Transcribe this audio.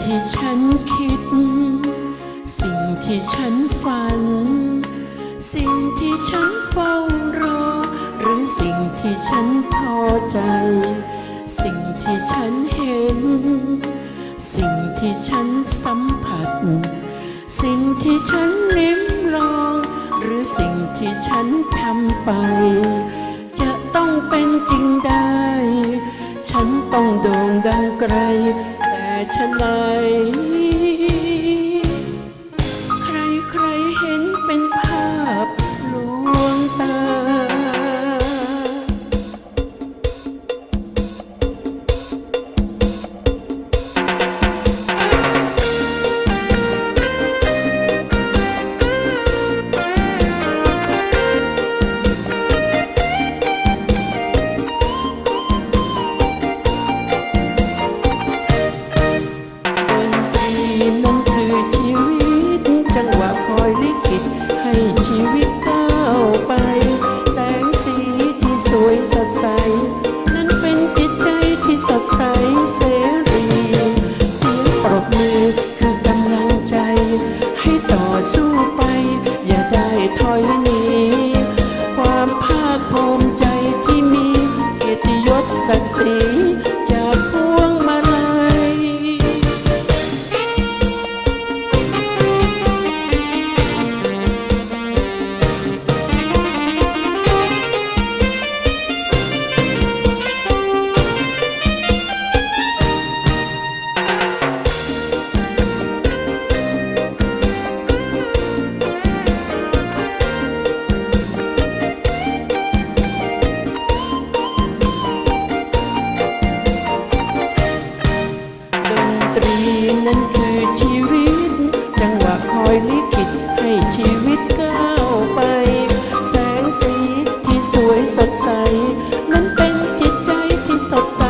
สิ่งที่ฉันคิด สิ่งที่ฉันฝัน สิ่งที่ฉันเฝ้ารอ หรือสิ่งที่ฉันพอใจ สิ่งที่ฉันเห็น สิ่งที่ฉันสัมผัส สิ่งที่ฉันลิ้มลอง หรือสิ่งที่ฉันทำไป จะต้องเป็นจริงได้ ฉันต้องโด่งดังไกล ฉันไห ชีวิตก้าวไป แสงสีที่สวยสดใส นั้นเป็นจิตใจที่สดใสเสรี เสียงปรบมือคือกำลังใจ ให้ต่อสู้ไป อย่าได้ถอยหนีความภาคภูมิใจที่มีเกียรติยศศักดิ์ศรี ลิขิตให้ชีวิตก้าวไป แสงสีที่สวยสดใส นั้นเป็นจิตใจที่สดใสเส